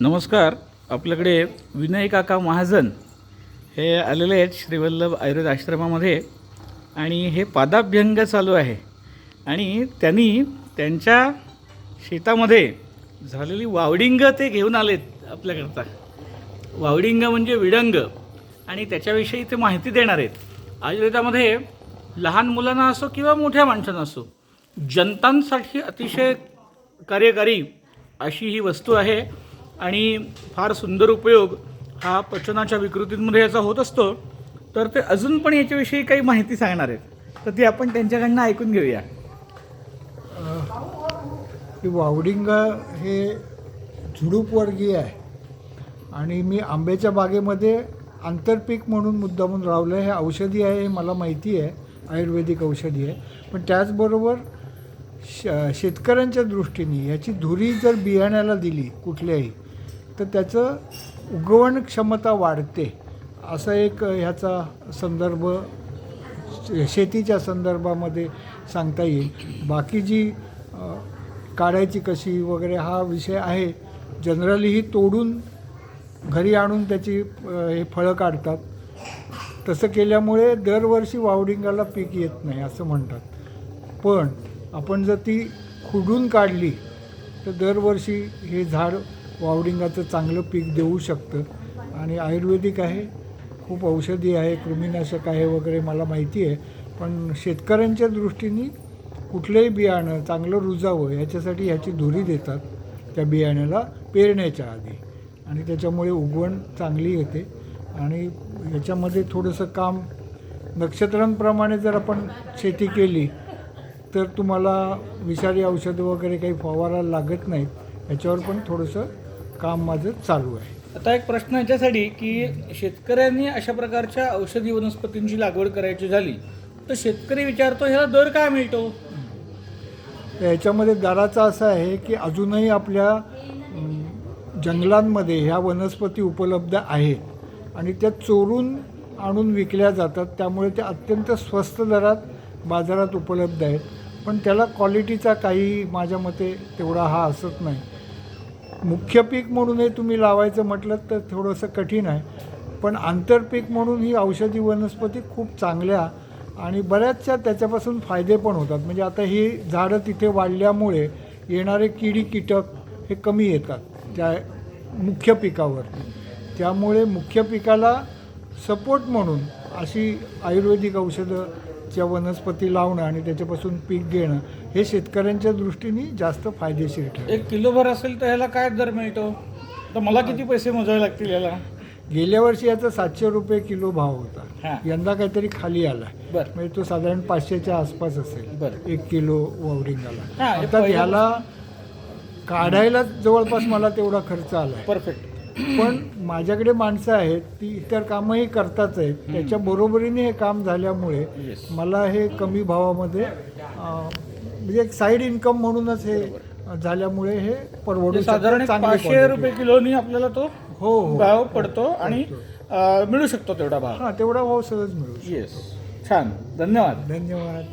नमस्कार. आपल्याकडे विनय काका महाजन हे आलेले आहेत श्रीवल्लभ आयुर्वेद आश्रमामध्ये आणि हे पादाभ्यंग चालू आहे. आणि त्यांनी त्यांच्या शेतामध्ये झालेली वावडिंग ते घेऊन आलेत आपल्याकरता. वावडिंग म्हणजे विडंग आणि त्याच्याविषयी ते माहिती देणार आहेत. आयुर्वेदामध्ये लहान मुलांना असो किंवा मोठ्या माणसांना असो जनतांसाठी अतिशय कार्यकारी अशी ही वस्तू आहे. आणि फार सुंदर उपयोग हा पचनाच्या विकृतींमध्ये याचा होत असतो. तर ते अजून पण याच्याविषयी काही माहिती सांगणार आहेत. तर ती आपण त्यांच्याकडनं ऐकून घेऊया. की वावडिंग हे झुडूपवर्गीय आहे. आणि मी आंब्याच्या बागेमध्ये आंतरपीक म्हणून मुद्दामून लावलं आहे हे औषधी आहे हे मला माहिती आहे. आयुर्वेदिक औषधी आहे. पण त्याचबरोबर श शेतकऱ्यांच्या दृष्टीने याची धुरी जर बियाण्याला दिली कुठल्याही तर त्याचं उगवण क्षमता वाढते. असा एक ह्याचा संदर्भ शेतीच्या संदर्भामध्ये सांगता येईल. बाकी जी काढायची कशी वगैरे हा विषय आहे. जनरली ही तोडून घरी आणून त्याची हे फळं काढतात. तसं केल्यामुळे दरवर्षी वावडिंगाला पीक येत नाही असं म्हणतात. पण आपण जर ती खुडून काढली तर दरवर्षी हे झाड वावरिंगाचं चांगलं पीक देऊ शकतं. आणि आयुर्वेदिक आहे खूप औषधी आहे कृमीनाशक आहे वगैरे मला माहिती आहे. पण शेतकऱ्यांच्या दृष्टीने कुठलंही बियाणं चांगलं रुजावं याच्यासाठी ह्याची धुरी देतात त्या बियाण्याला पेरण्याच्या आधी. आणि त्याच्यामुळे उगवण चांगली येते. आणि याच्यामध्ये थोडंसं काम नक्षत्रांप्रमाणे जर आपण शेती केली तर तुम्हाला विषारी औषधं वगैरे काही फवारायला लागत नाहीत. याच्यावर पण थोडंसं काम माझं चालू आहे. आता एक प्रश्न याच्यासाठी की शेतकऱ्यांनी अशा प्रकारच्या औषधी वनस्पतींची लागवड करायची झाली तर शेतकरी विचारतो ह्याला दर काय मिळतो? याच्यामध्ये दराचा असा आहे की अजूनही आपल्या जंगलांमध्ये ह्या वनस्पती उपलब्ध आहेत आणि त्या चोरून आणून विकल्या जातात. त्यामुळे त्या अत्यंत स्वस्त दरात बाजारात उपलब्ध आहेत. पण त्याला क्वालिटीचा काही माझ्या मते तेवढा हा असत नाही. मुख्य पीक म्हणून हे तुम्ही लावायचं म्हटलं तर थोडंसं कठीण आहे. पण आंतरपीक म्हणून ही औषधी वनस्पती खूप चांगल्या आणि बऱ्याचशा त्याच्यापासून फायदे पण होतात. म्हणजे आता ही झाडं तिथे वाढल्यामुळे येणारे किडी कीटक हे कमी येतात त्या मुख्य पिकावर. त्यामुळे मुख्य पिकाला सपोर्ट म्हणून अशी आयुर्वेदिक औषधं च्या वनस्पती लावणं आणि त्याच्यापासून पीक घेणं हे शेतकऱ्यांच्या दृष्टीने जास्त फायदेशीर ठरेल एक किलोभर असेल तर ह्याला काय दर मिळतो? तर मला किती पैसे मोजावे लागतील याला? गेल्या वर्षी याचा सातशे रुपये किलो भाव. होता. यंदा काहीतरी खाली आला बर. म्हणजे तो साधारण पाचशेच्या आसपास असेल. एक किलो वावरिंगाला. आता ह्याला काढायला जवळपास मला तेवढा खर्च आला परफेक्ट पण माझ्याकडे माणसं आहेत ती इतर कामही करताच आहेत. त्याच्या बरोबरीने हे काम झाल्यामुळे. मला हे कमी भावामध्ये म्हणजे एक साईड इन्कम म्हणूनच हे झाल्यामुळे हे परवडू म्हणजे. साधारण पाचशे. रुपये किलोनी आपल्याला तो हो हो. भाव पडतो आणि मिळू शकतो तेवढा भाव. हां तेवढा भाव सहज मिळू. येस छान. धन्यवाद. धन्यवाद.